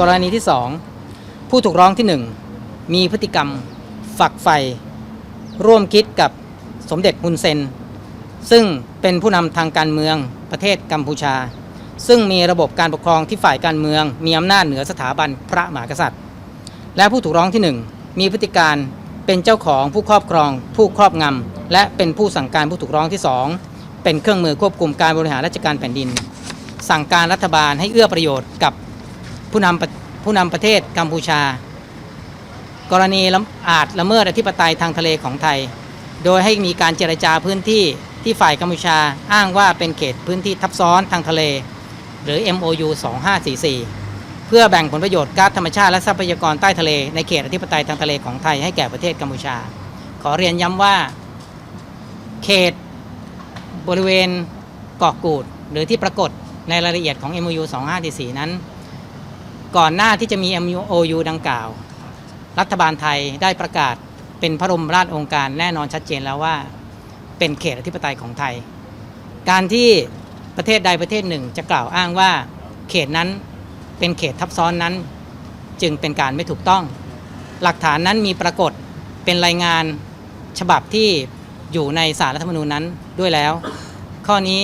กรณีที่ 2 ผู้ถูกร้องที่ 1 มีพฤติกรรม ฝักใฝ่ร่วมคิดกับสมเด็จฮุนเซน ซึ่งเป็นผู้นำทางการเมืองประเทศกัมพูชา ซึ่งมีระบบการปกครองที่ฝ่ายการเมือง มีอำนาจเหนือสถาบันพระมหากษัตริย์ และผู้ถูกร้องที่ 1 มีพฤติการเป็นเจ้าของผู้ครอบครอง ผู้ครอบงำและเป็นผู้สั่งการผู้ถูกร้องที่ 2 เป็นเครื่องมือควบคุมการบริหารราชการแผ่นดิน สั่งการรัฐบาลให้เอื้อประโยชน์กับ ผู้นำประผู้นำประเทศกัมพูชา กรณีละอาจละเมิดอธิปไตยทางทะเลของไทย โดยให้มีการเจรจาพื้นที่ที่ฝ่ายกัมพูชาอ้างว่าเป็นเขตพื้นที่ทับซ้อนทางทะเล หรือ MOU 2544 เพื่อแบ่งผลประโยชน์ก๊าซธรรมชาติและทรัพยากรใต้ทะเลในเขตอธิปไตยทางทะเลของไทยให้แก่ประเทศกัมพูชา ขอเรียนย้ำว่า เขตบริเวณเกาะกูด หรือที่ปรากฏในรายละเอียดของ MOU 2544 นั้น ก่อนหน้าที่จะมี MOU ดังกล่าว รัฐบาลไทยได้ประกาศเป็นพระบรมราชองค์การแน่นอนชัดเจนแล้วว่า เป็นเขตอธิปไตยของไทย การที่ประเทศใดประเทศหนึ่งจะกล่าวอ้างว่า เขตนั้นเป็นเขตทับซ้อนนั้น จึงเป็นการไม่ถูกต้อง หลักฐานนั้นมีปรากฏเป็นรายงานฉบับที่อยู่ในสารรัฐธรรมนูญนั้นด้วยแล้ว ข้อนี้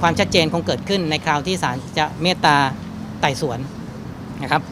ความชัดเจนคงเกิดขึ้นในคราวที่ศาลจะเมตตาไต่สวน นะครับ